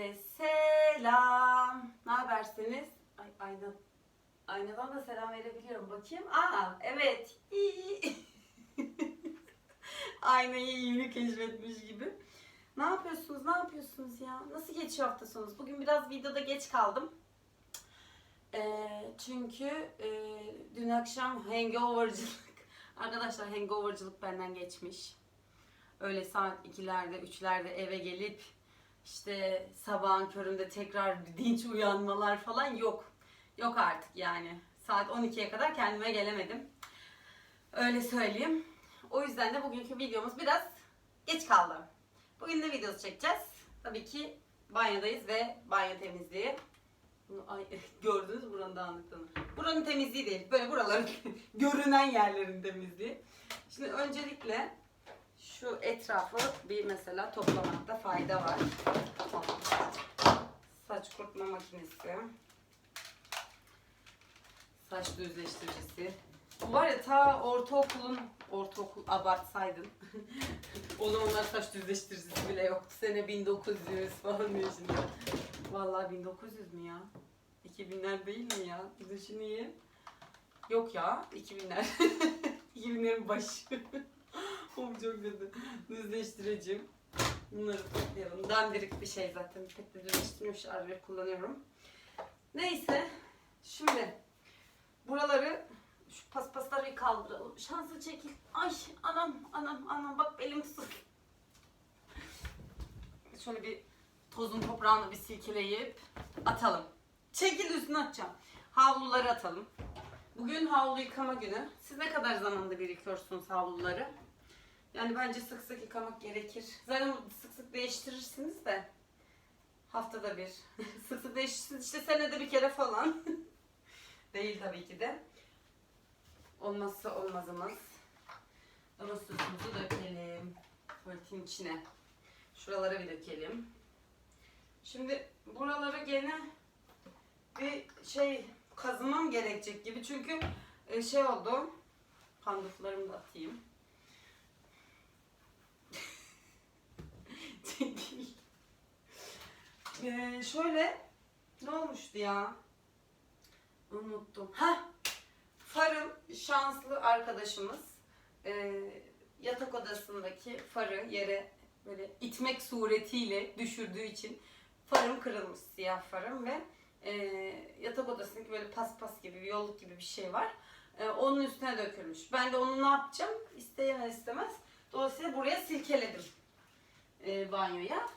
Hepinize selam. Ne habersiniz? Ay, ayna, aynadan da selam verebiliyorum. Bakayım. Aa evet. Aynayı yeni keşfetmiş gibi. Ne yapıyorsunuz? Ne yapıyorsunuz ya? Nasıl geçiyor hafta? Bugün biraz videoda geç kaldım. Ee, çünkü e, dün akşam hangovercılık. Arkadaşlar hangovercılık benden geçmiş. Öyle saat 2'lerde 3'lerde eve gelip işte sabahın köründe tekrar dinç uyanmalar falan yok. Yok artık yani. Saat 12'ye kadar kendime gelemedim. Öyle söyleyeyim. O yüzden de bugünkü videomuz biraz geç kaldı. Bugün de videosu çekeceğiz. Tabii ki banyodayız ve banyo temizliği. Bunu, ay, gördünüz buranın dağınıklığını. Buranın temizliği değil. Böyle buraların görünen yerlerin temizliği. Şimdi öncelikle şu etrafı bir mesela toplamakta fayda var. Saç kurutma makinesi. Saç düzleştiricisi. Bu var ya ta ortaokulun, ortaokul abartsaydın. o zamanlar saç düzleştiricisi bile yoktu. Sene 1900 falan diyor şimdi. Vallahi 1900 mü ya? 2000'ler değil mi ya? Düşüneyim. Yok ya 2000'ler. 2000'lerin başı. Oğlum çok kötü. Düzleştiricim. Bunları toplayalım. Dandirik bir şey zaten. Pek de düzleştirmiyor şarjör kullanıyorum. Neyse. Şimdi buraları şu paspasları kaldıralım. Şanslı çekil. Ay anam anam anam bak belim su. Şöyle bir tozun toprağını bir silkeleyip atalım. Çekil üstüne atacağım. Havluları atalım. Bugün havlu yıkama günü. Siz ne kadar zamanda birikiyorsunuz havluları? Yani bence sık sık yıkamak gerekir. Zaten sık sık değiştirirsiniz de. Haftada bir. sık sık değiştirirsiniz işte senede bir kere falan. Değil tabii ki de. Olmazsa olmazımız. Ama sütümüzü dökelim. Tuvaletin içine. Şuralara bir dökelim. Şimdi buraları gene bir şey kazımam gerekecek gibi. Çünkü e, şey oldu. Panduflarımı da atayım. Değil. Şöyle ne olmuştu ya? Unuttum. Ha, farım şanslı arkadaşımız e, yatak odasındaki farı yere böyle itmek suretiyle düşürdüğü için farım kırılmış siyah farım ve e, yatak odasındaki böyle paspas gibi bir yolluk gibi bir şey var. E, onun üstüne dökülmüş. Ben de onu ne yapacağım? İsteyen istemez. Dolayısıyla buraya silkeledim e, banyoya.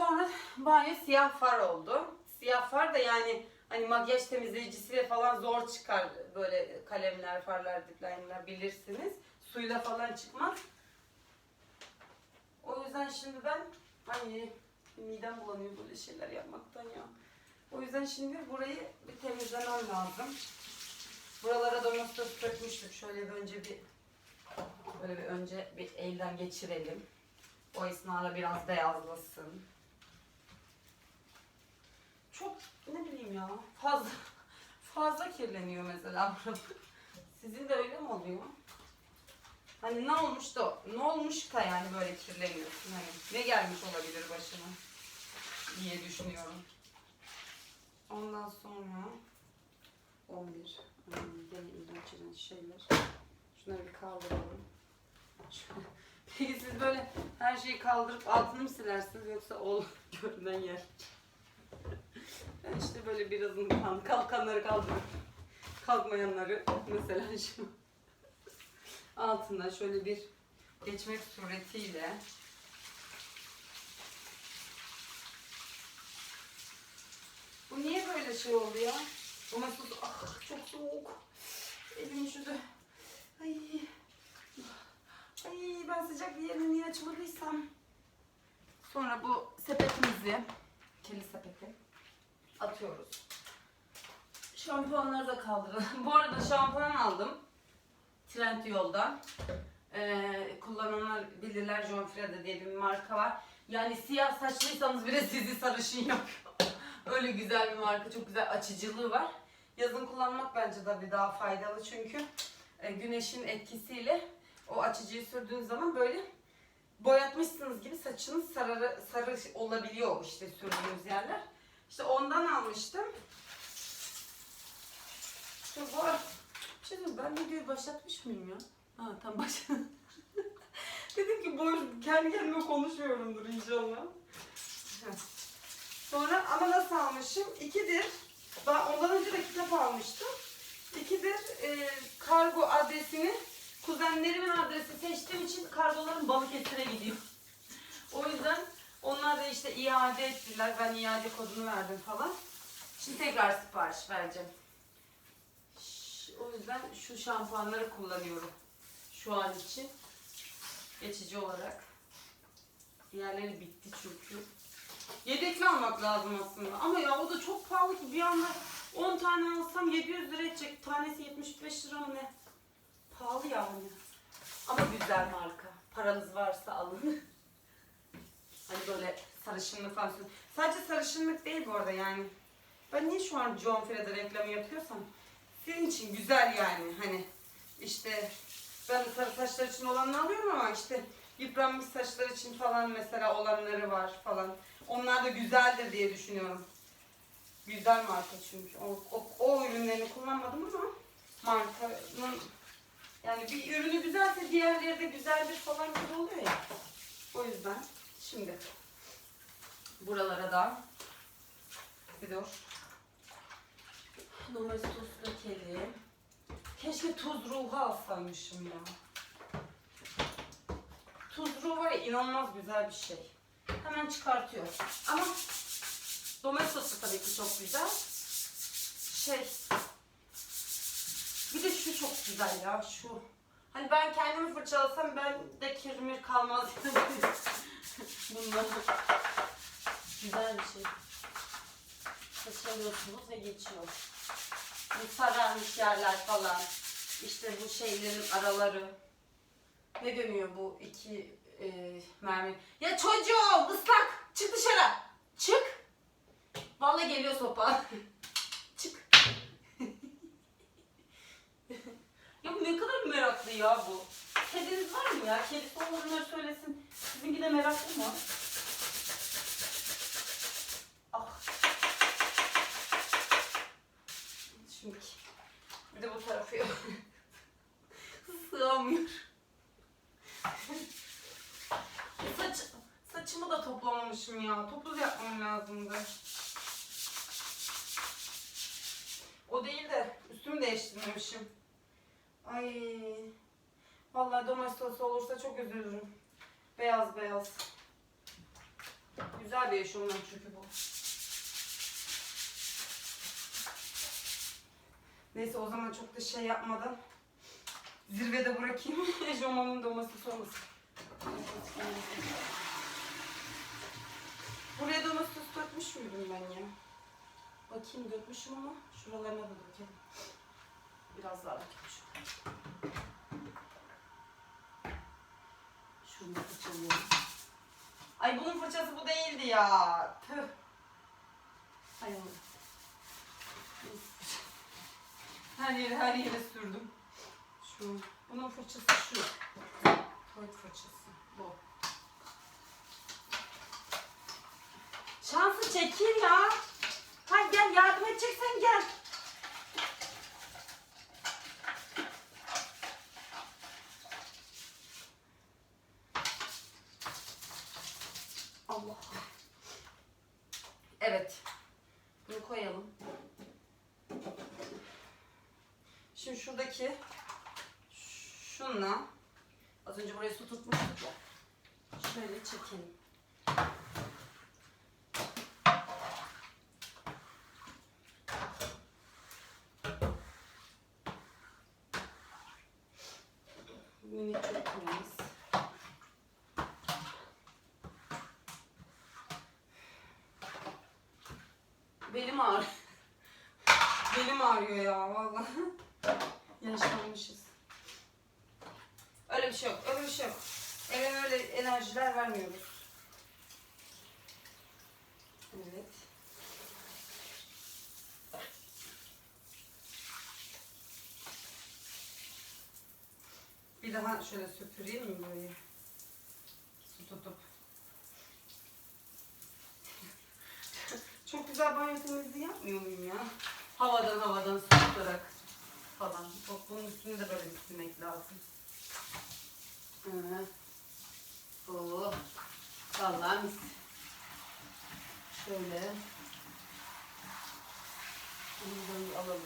Sonra banyo siyah far oldu. Siyah far da yani hani makyaj temizleyicisiyle falan zor çıkar böyle kalemler, farlar, diplinerler bilirsiniz. Suyla falan çıkmaz. O yüzden şimdi ben ay midem bulanıyor böyle şeyler yapmaktan ya. O yüzden şimdi burayı bir temizlemem lazım. Buralara domestos dökmüştük. Şöyle bir önce bir böyle bir önce bir elden geçirelim. O esnada biraz beyazlasın. Çok ne bileyim ya fazla fazla kirleniyor mesela burası. Sizin de öyle mi oluyor? Hani ne olmuş da ne olmuş da yani böyle kirleniyorsun hani ne gelmiş olabilir başına diye düşünüyorum. Ondan sonra 11 Ay, Gene iğrenç iğrenç şeyler. Şunları bir kaldıralım. Peki siz böyle her şeyi kaldırıp altını mı silersiniz yoksa o görünen yer? Ben işte böyle birazını kan, kalkanları kaldırıp kalkmayanları mesela şu altına şöyle bir geçmek suretiyle bu niye böyle şey oldu ya? Bu nasıl ah çok soğuk. Elim üşüdü. Ay. Ay ben sıcak bir yerini niye açmadıysam. Sonra bu sepetimizi, kirli sepeti atıyoruz. Şampuanları da kaldıralım. bu arada şampuan aldım. Trend yoldan. Ee, kullananlar bilirler John Frieda diye bir marka var. Yani siyah saçlıysanız bile sizi sarışın yapıyor. Öyle güzel bir marka. Çok güzel açıcılığı var. Yazın kullanmak bence tabii daha faydalı çünkü e, güneşin etkisiyle o açıcıyı sürdüğün zaman böyle boyatmışsınız gibi saçınız sarı, sarı olabiliyor işte sürdüğünüz yerler. İşte ondan almıştım. İşte bu diyeyim, ben videoyu başlatmış mıyım ya? Ha tam baş. Dedim ki boş kendi kendime konuşuyorumdur inşallah. Sonra ama nasıl almışım? İkidir. Ben ondan önce de kitap almıştım. İkidir e, kargo adresini kuzenlerimin adresi seçtiğim için kargolarım Balıkesir'e gidiyor. o yüzden onlar da işte iade ettiler. Ben iade kodunu verdim falan. Şimdi tekrar sipariş vereceğim. O yüzden şu şampuanları kullanıyorum. Şu an için. Geçici olarak. Diğerleri bitti çünkü. Yedekli almak lazım aslında. Ama ya o da çok pahalı ki bir anda 10 tane alsam 700 lira edecek. Tanesi 75 lira mı ne? Pahalı yani. Ama güzel marka. Paranız varsa alın. hani böyle sarışınlık falan. Sadece sarışınlık değil bu arada yani. Ben niye şu an John Frieda reklamı yapıyorsam? Senin için güzel yani. Hani işte ben sarı saçlar için olanını alıyorum ama işte yıpranmış saçlar için falan mesela olanları var falan. Onlar da güzeldir diye düşünüyorum. Güzel marka çünkü. O, o, o ürünlerini kullanmadım ama markanın yani bir ürünü güzelse diğerleri de güzeldir falan gibi oluyor ya. O yüzden şimdi buralara da bir dur. Domestos dökelim. Keşke tuz ruhu alsaymışım ya. Tuz ruhu var ya inanılmaz güzel bir şey. Hemen çıkartıyor. Ama domestos da tabii ki çok güzel. Şey bir de şu çok güzel ya şu. Hani ben kendimi fırçalasam ben de kirmir kalmaz. Bunlar güzel bir şey. Fırçalıyorsunuz ve geçiyor. Bu sararmış yerler falan. İşte bu şeylerin araları. Ne dönüyor bu iki e, mermi? Ya çocuğum ıslak çık dışarı. Çık. Vallahi geliyor sopa. çık. ya bu ne kadar meraklı ya bu. Kediniz var mı ya? Kedisi olanlar söylesin. Sizinki de meraklı mı? Ah. Şimdi bir de bu tarafı yok. Sığamıyor. Saç, saçımı da toplamamışım ya. Topuz yapmam lazımdı. O değil de üstümü değiştirmemişim. Ay. Vallahi domestos olursa çok üzülürüm. Beyaz beyaz. Güzel bir eşofman çünkü bu. Neyse o zaman çok da şey yapmadan zirvede bırakayım. Eşofmanın domestos olmasın. Buraya domestos dökmüş müydüm ben ya? Bakayım dökmüşüm ama şuralarına da dökelim. Biraz daha dökmüşüm. Şunu fırçalıyorum. Ay bunun fırçası bu değildi ya. Tüh. Ay onu. Her yere her yere sürdüm. Şu. Bunun fırçası şu. Tuvalet fırçası. Bu. Şansı çekil ya. Hadi gel yardım edeceksen gel. Evet. Bunu koyalım. Şimdi şuradaki şunla az önce buraya su tutmuştuk ya. Şöyle çekelim. Minik çok temiz. Belim ağrıyor. Ağrıyor ya vallahi. Yaşlanmışız. Öyle bir şey yok. Öyle bir şey yok. Eve öyle enerjiler vermiyoruz. Evet. Bir daha şöyle süpüreyim mi böyle? tutup. Çok güzel banyo temizliği yapmıyor muyum ya? Havadan havadan soğutarak falan. Bak bunun üstünü de böyle bir silmek lazım. Evet. Oo. Vallahi mis. Şöyle. Bunu alalım.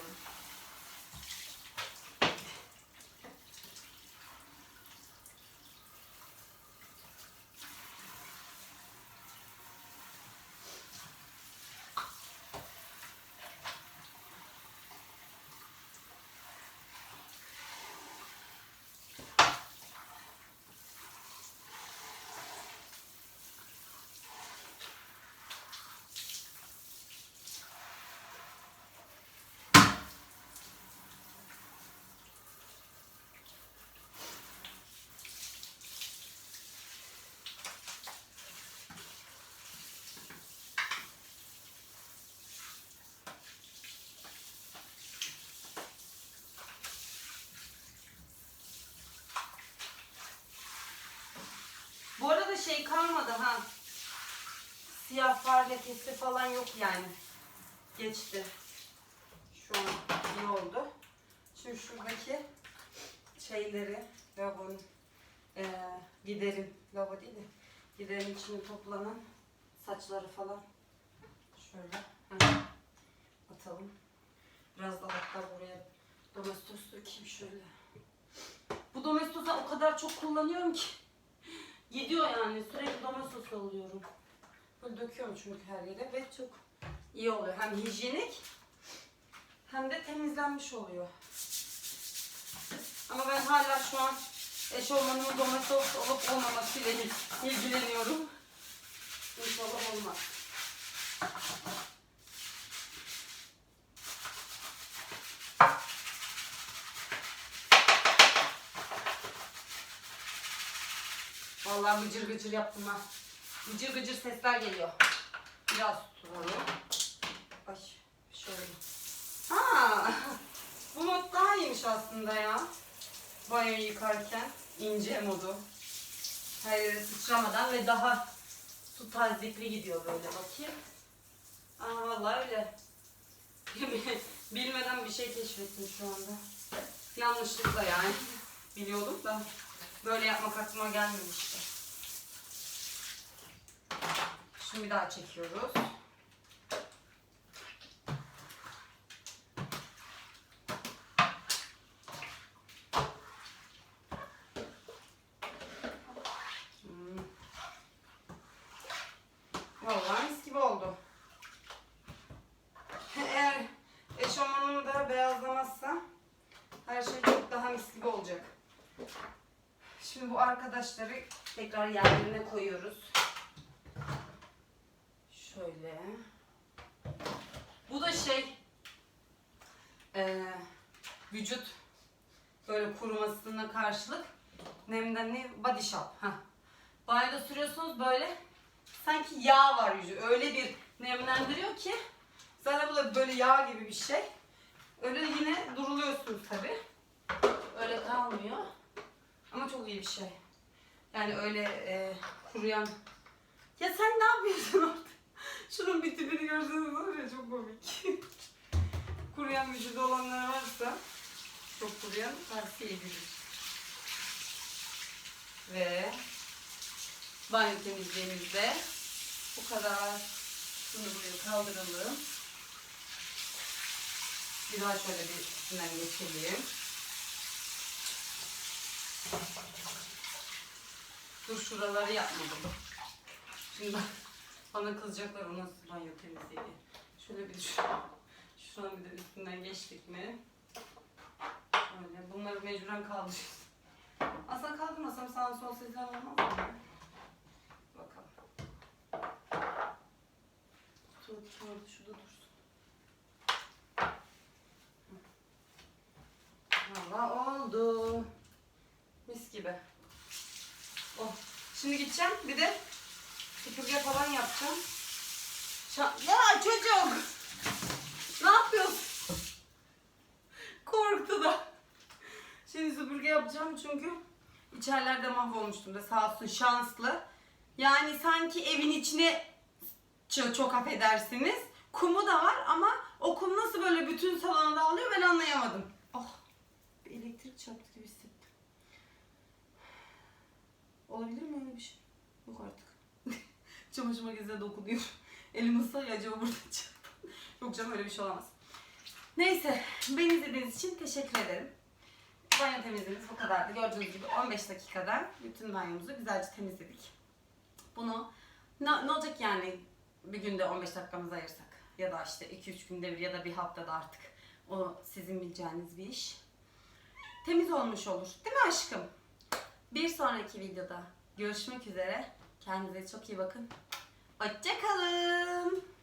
Bu arada şey kalmadı ha. Siyah far lekesi falan yok yani. Geçti. Şu an iyi oldu. Şimdi şuradaki şeyleri, lavabonun eee giderin, lavabo değil de giderin içine toplanan saçları falan şöyle heh, atalım. Biraz da hatta buraya domestos dökeyim şöyle. Bu domestosu o kadar çok kullanıyorum ki. Gidiyor yani sürekli domestos alıyorum. Böyle döküyorum çünkü her yere ve çok iyi oluyor. Hem hijyenik hem de temizlenmiş oluyor. Ama ben hala şu an eşofmanımın domates olup olmamasıyla ilgileniyorum. İnşallah olmaz. Vallahi gıcır gıcır yaptım ha. Gıcır gıcır sesler geliyor. Biraz tutalım. Ay şöyle. Ha, bu mod daha iyiymiş aslında ya. Banyo yıkarken ince modu. Her yere sıçramadan ve daha su tazikli gidiyor böyle bakayım. Aa vallahi öyle. Bilmeden bir şey keşfettim şu anda. Yanlışlıkla yani. Biliyordum da böyle yapmak aklıma gelmemişti. Şimdi bir daha çekiyoruz. Hmm. Vallahi mis gibi oldu. Eğer eşofmanımı da beyazlamazsa her şey çok daha mis gibi olacak. Şimdi bu arkadaşları tekrar yerlerine koyuyoruz. Şöyle. Bu da şey eee, vücut böyle kurumasına karşılık nemden ne? Body Shop. Heh. Banyoda sürüyorsunuz böyle sanki yağ var yüzü. Öyle bir nemlendiriyor ki zaten bu da böyle yağ gibi bir şey. Öyle yine duruluyorsunuz tabi. Öyle kalmıyor. Ama çok iyi bir şey. Yani öyle e, kuruyan... Ya sen ne yapıyorsun orada? Şunun bir tipini görseniz var çok komik. kuruyan vücudu olanlar varsa çok kuruyan tavsiye edilir. Ve banyo temizliğimizde bu kadar. Şunu buraya kaldıralım. Bir daha şöyle bir üstünden geçelim. Dur şuraları yapmadım. Şimdi bana kızacaklar o nasıl banyo temizliği. Şöyle bir düşün. Şuradan bir de üstünden geçtik mi? Öyle. Bunları mecburen kaldırıyoruz. Aslında kaldırmasam sağ sol sesler olmaz mı? Bakalım. Dur, dur, şurada dursun. Valla oldu. Mis gibi. Oh. Şimdi gideceğim. Bir de süpürge falan yapacağım. Ya çocuk! Ne yapıyorsun? Korktu da. Şimdi süpürge yapacağım çünkü içerilerde mahvolmuştum da sağ olsun şanslı. Yani sanki evin içine çok, affedersiniz. Kumu da var ama o kum nasıl böyle bütün salona dağılıyor ben anlayamadım. Oh bir elektrik çarptı gibi hissettim. Olabilir mi öyle bir şey? Yok artık. Çamaşır makinesine dokunuyor. Elim ıslak ya acaba burada çarptı. Yok canım öyle bir şey olamaz. Neyse beni izlediğiniz için teşekkür ederim. Banyo temizliğimiz bu kadardı. Gördüğünüz gibi 15 dakikada bütün banyomuzu güzelce temizledik. Bunu ne, ne olacak yani bir günde 15 dakikamızı ayırsak ya da işte 2-3 günde bir ya da bir haftada artık o sizin bileceğiniz bir iş. Temiz olmuş olur. Değil mi aşkım? Bir sonraki videoda görüşmek üzere. Kendinize çok iyi bakın. Hoşçakalın.